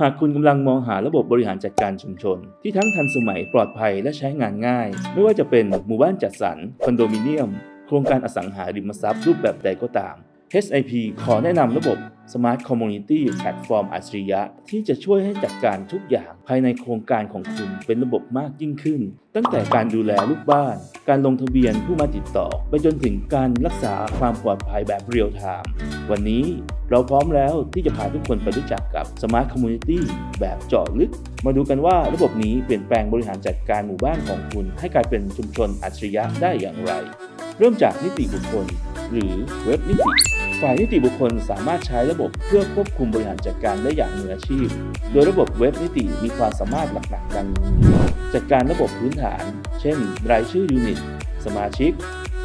หากคุณกำลังมองหาระบบบริหารจัดการชุมชน ที่ทั้งทันสมัยปลอดภัยและใช้งานง่าย ไม่ว่าจะเป็นหมู่บ้านจัดสรรคอนโดมิเนียม โครงการอสังหาริมทรัพย์รูปแบบใดก็ตาม HIP ขอแนะนำระบบ Smart Community Platform อัจฉริยะ ที่จะช่วยให้จัดการทุกอย่างภายในโครงการของคุณเป็นระบบมากยิ่งขึ้น ตั้งแต่การดูแลลูกบ้าน การลงทะเบียนผู้มาติดต่อ ไปจนถึงการรักษาความปลอดภัยแบบเรียลไทม์วันนี้เราพร้อมแล้วที่จะพาทุกคนไปรู้จักกับ Smart Community แบบเจาะลึก มาดูกันว่าระบบนี้เปลี่ยนแปลงบริหารจัดการหมู่บ้านของคุณ ให้กลายเป็นชุมชนอัจฉริยะได้อย่างไร เริ่มจากนิติบุคคล หรือเว็บนิติ ฝ่ายนิติบุคคลสามารถใช้ระบบเพื่อควบคุมบริหารจัดการได้อย่างมืออาชีพ โดยระบบเว็บนิติมีความสามารถหลักๆดังนี้จัดการระบบพื้นฐาน เช่น รายชื่อยูนิต สมาชิก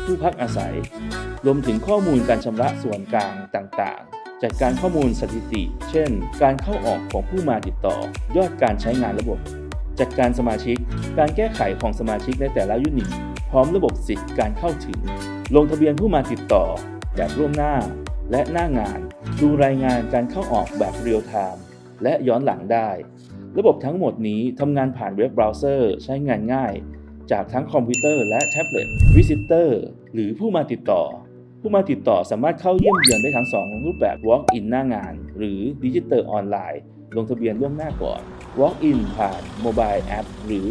ผู้พักอาศัย รวมถึงข้อมูลการชำระส่วนกลางต่างๆ จัดการข้อมูลสถิติ เช่น การเข้าออกของผู้มาติดต่อ ยอดการใช้งานระบบ จัดการสมาชิก การแก้ไขของสมาชิกในแต่ละยูนิต พร้อมระบบสิทธิการเข้าถึง ลงทะเบียนผู้มาติดต่อแบบร่วมหน้า และหน้างานดูรายงานการเข้าออกแบบเรียลไทม์และย้อนหลังได้ ระบบทั้งหมดนี้ทำงานผ่านเว็บเบราว์เซอร์ใช้งานง่าย จากทั้งคอมพิวเตอร์และแท็บเล็ตวิสิเตอร์หรือผู้มาติดต่อ ผู้มาติดต่อสามารถเข้าเยี่ยมเยือนได้ทั้ง 2 รูปแบบ Walk-in หน้างาน หรือดิจิ t a l ออนไลน์ลงทะเบียนล่วงหน้าก่อน Walk-in ผ่านโมบายแอปหรือ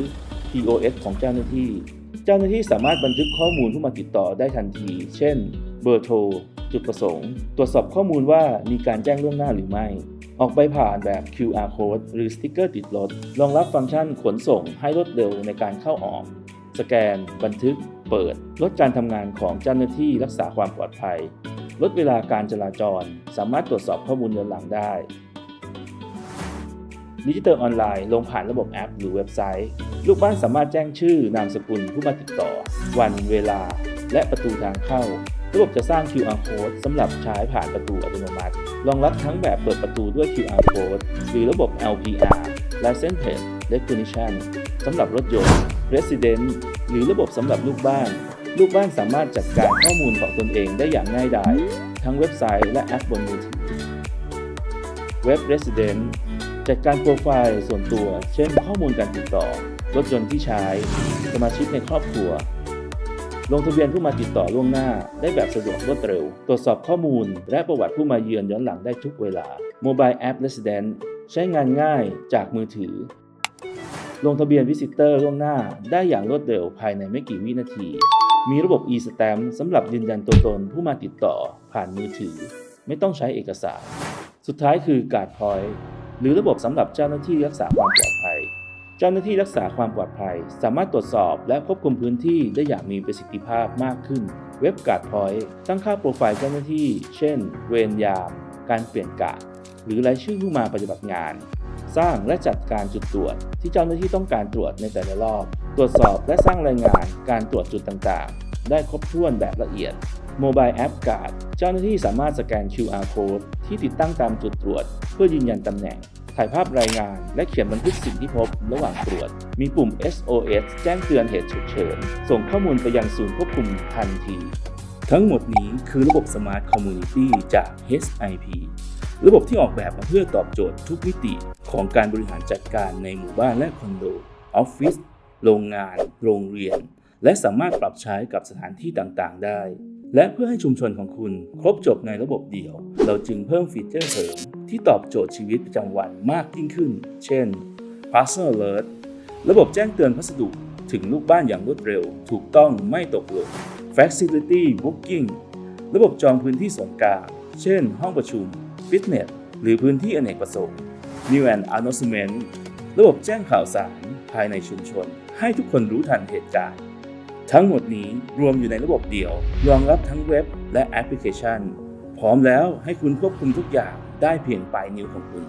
POS ของเจ้าหน้าที่ เจ้าหน้าที่สามารถบันทึกข้อมูลผู้มาติดต่อได้ทันที เช่น เบอร์โทร จุดประสงค์ ตรวจสอบข้อมูลว่ามีการแจ้งล่วงหน้าหรือไม่ ออกใบผ่านแบบ QR code หรือสติกเกอร์ติดรถ รองรับฟังก์ชันขนส่งให้รวดเร็วในการเข้าออก สแกน บันทึก เปิด ลดการทำงานของเจ้าหน้าที่รักษาความปลอดภัย ลดเวลาการจราจร สามารถตรวจสอบข้อมูลย้อนหลังได้ดิจิทัลออนไลน์ลงผ่านระบบแอป หรือเว็บไซต์ ลูกบ้านสามารถแจ้งชื่อนามสกุลผู้มาติดต่อ วันเวลา และประตูทางเข้า ระบบจะสร้าง QR code สำหรับใช้ผ่านประตูอัตโนมัติ รองรับทั้งแบบเปิดประตูด้วย QR code หรือระบบ LPR License Plate Recognition สำหรับรถยนต์ Resident หรือระบบสำหรับลูกบ้าน ลูกบ้านสามารถจัดการข้อมูลของตนเองได้อย่างง่ายดาย ทั้งเว็บไซต์และแอปบนมือถือเว็บ Resident จัดการโปรไฟล์ส่วนตัว เช่น ข้อมูลการติดต่อ รถยนต์ที่ใช้ สมาชิกในครอบครัว ลงทะเบียนผู้มาติดต่อล่วงหน้า ได้แบบสะดวกรวดเร็ว ตรวจสอบข้อมูล และประวัติผู้มาเยือนย้อนหลังได้ทุกเวลา Mobile App Resident ใช้งานง่ายจากมือถือ ลงทะเบียนวิสิเตอร์ล่วงหน้าได้อย่างรวดเร็วภายในไม่กี่วินาที มีระบบ e-stamp สำหรับยืนยันตัวตนผู้มาติดต่อผ่านมือถือ ไม่ต้องใช้เอกสาร สุดท้ายคือการ์ดพอยหรือระบบสำหรับเจ้าหน้าที่รักษาความปลอดภัย เจ้าหน้าที่รักษาความปลอดภัย สามารถตรวจสอบและควบคุมพื้นที่ได้อย่างมีประสิทธิภาพมากขึ้น เว็บการ์ดพอยต์ตั้งค่าโปรไฟล์เจ้าหน้าที่ เช่น เวรยาม การเปลี่ยนกะหรือรายชื่อผู้มาปฏิบัติงาน สร้างและจัดการจุดตรวจ ที่เจ้าหน้าที่ต้องการตรวจในแต่ละรอบ ตรวจสอบและสร้างรายงานการตรวจจุดต่างๆ ได้ครบถ้วนแบบละเอียด Mobile App Guard เจ้าหน้าที่สามารถสแกน QR Code ที่ติดตั้งตามจุดตรวจ เพื่อยืนยันตำแหน่ง ถ่ายภาพรายงาน และเขียนบันทึกสิ่งที่พบระหว่างตรวจ มีปุ่ม SOS แจ้งเตือนเหตุฉุกเฉิน ส่งข้อมูลไปยังศูนย์ควบคุมทันที ทั้งหมดนี้คือระบบ Smart Community จาก HIP ระบบที่ออกแบบมาเพื่อตอบโจทย์ทุกมิติของการบริหารจัดการในหมู่บ้านและคอนโด ออฟฟิศ โรงงาน โรงเรียน และสามารถปรับใช้กับสถานที่ต่างๆ ได้ และเพื่อให้ชุมชนของคุณครบจบในระบบเดียว เราจึงเพิ่มฟีเจอร์เสริม ที่ตอบโจทย์ชีวิตประจำวันมากยิ่งขึ้น เช่น Parcel Alert ระบบแจ้งเตือนพัสดุถึงลูกบ้านอย่างรวดเร็ว ถูกต้องไม่ตกหล่น Facility Booking ระบบจองพื้นที่ส่วนกลางเช่น ห้องประชุม ฟิตเนส หรือพื้นที่อเนกประสงค์ New and Announcement ระบบแจ้งข่าวสารภายในชุมชน ให้ทุกคนรู้ทันเหตุการณ์ ทั้งหมดนี้รวมอยู่ในระบบเดียว รองรับทั้งเว็บและแอปพลิเคชัน พร้อมแล้วให้คุณควบคุมทุกอย่าง ได้เพียงปลายนิ้วของคุณ